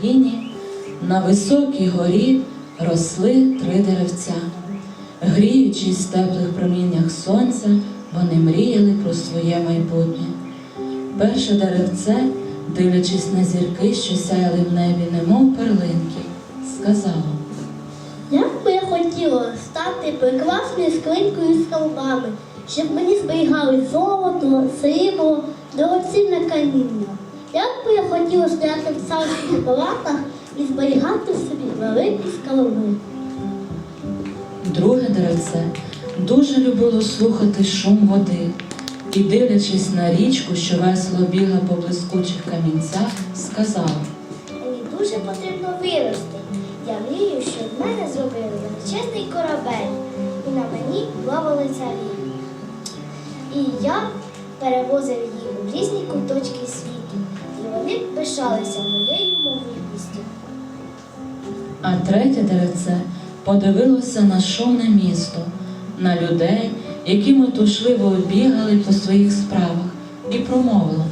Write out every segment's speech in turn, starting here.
країні на високій горі росли три деревця. Гріючись в теплих проміннях сонця, вони мріяли про своє майбутнє. Перше деревце, дивлячись на зірки, що сяяли в небі, немов перлинки, сказало. Як би я хотіла стати прекрасною скринькою з колбами, щоб мені зберігали золото, срібло, дорогоцінне каміння. Як би я хотіла стояти в царських палатах і зберігати собі великі скарби. Друге деревце дуже любило слухати шум води і, дивлячись на річку, що весело бігла по блискучих камінцях, сказала. Мені дуже потрібно вирости. Я мрію, щоб в мене зробили величезний корабель, і на мені плавали царі. І я перевозив їх у різні вони пишалися моєю могутністю. А третє деревце подивилося на шумне місто, на людей, які метушливо бігали по своїх справах, і промовило.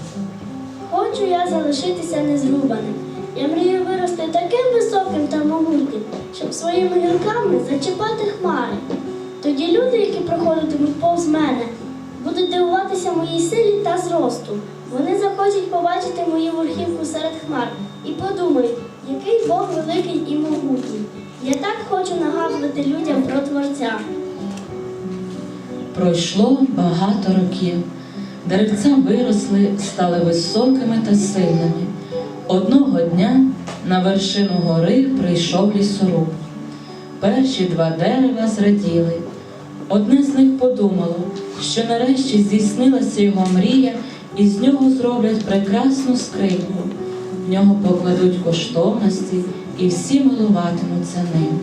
Хочу я залишитися незрубаним. Я мрію вирости таким високим та могутнім, щоб своїми гілками зачіпати хмари. Тоді люди, які проходитимуть повз мене, будуть дивуватися моїй силі та зросту. Вони захочуть побачити мою верхівку серед хмар і подумають, який Бог великий і могутній. Я так хочу нагадувати людям про Творця. Пройшло багато років. Деревця виросли, стали високими та сильними. Одного дня на вершину гори прийшов лісоруб. Перші два дерева зраділи. Одне з них подумало, що нарешті здійснилася його мрія, і з нього зроблять прекрасну скриньку. В нього покладуть коштовності, і всі милуватимуться ним.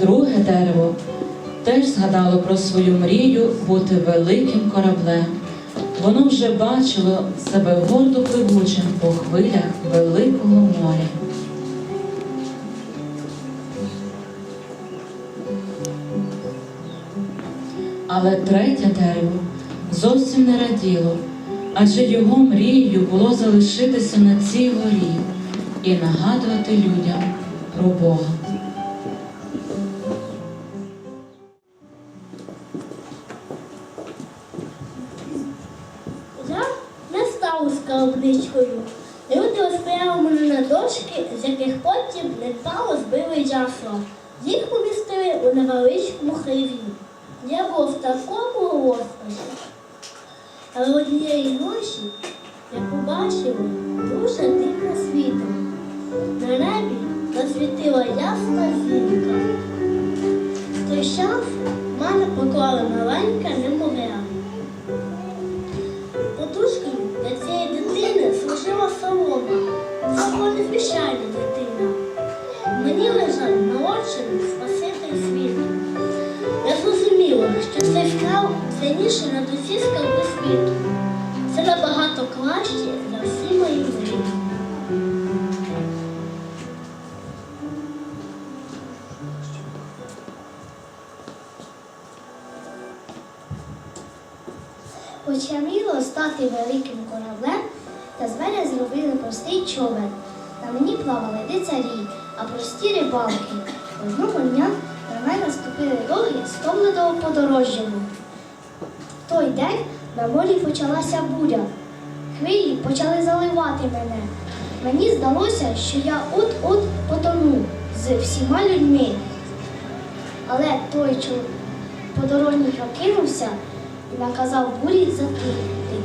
Друге дерево теж згадало про свою мрію бути великим кораблем. Воно вже бачило себе гордо пливучим по хвилях великого моря. Але третє дерево зовсім не раділо, адже його мрією було залишитися на цій горі і нагадувати людям про Бога. Я не став скарбничкою. Люди розпиляли мене на дошки, з яких потім недбало збили ясла. Їх помістили у невеличкому хліві. Я був в такому розпачі. Але однієї ночі я побачив дуже дивне світло. На небі засвітила ясна зірка. Той час в мене поклали маленьке немовля. Подушкою для цієї дитини служила солома. Це незвичайна дитина. Мені лежав скал цінніше над усі скарби світу. Це набагато краще за всі мої мрії. Хоч стати великим кораблем, та з мене зробили простий човен. На мені плавали лицарі, а прості рибалки. Одного дня мене ступили роги стомленого подорожнього. В той день на морі почалася буря. Хвилі почали заливати мене. Мені здалося, що я от-от потону з всіма людьми. Але той подорожній прокинувся і наказав бурі затихнути.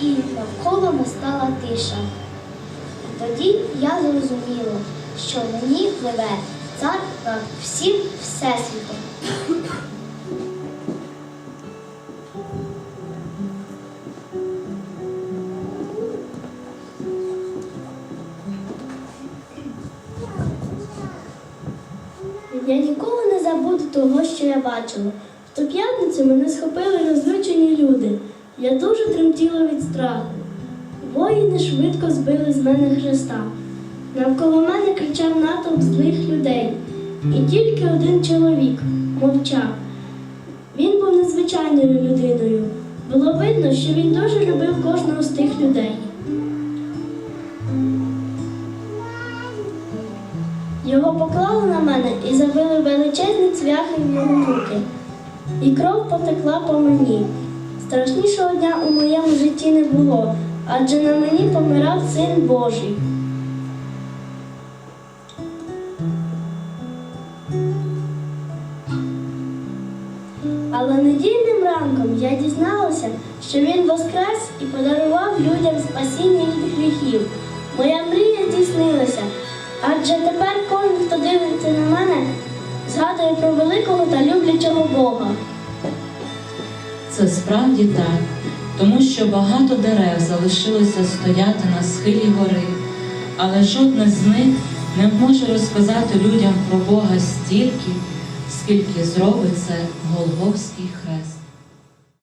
І навколо настала тиша. І тоді я зрозуміла, що мені пливе цар над всім всесвітом. Я ніколи не забуду того, що я бачила. В ту п'ятницю мене схопили розлючені люди. Я дуже тремтіла від страху. Воїни швидко збили з мене хреста. Навколо мене кричав натовп злих людей. І тільки один чоловік мовчав. Він був незвичайною людиною. Було видно, що він дуже любив кожного з тих людей. Його поклали на мене і забили величезні цвяхи в його руки. І кров потекла по мені. Страшнішого дня у моєму житті не було, адже на мені помирав син Божий. Але недільним ранком я дізналася, що він воскрес і подарував людям спасіння від гріхів. Моя мрія здійснилася, адже тепер кожен, хто дивиться на мене, згадує про великого та люблячого Бога. Це справді так, тому що багато дерев залишилося стояти на схилі гори, але жодне з них не може розказати людям про Бога стільки, скільки зробиться Голговський хрест.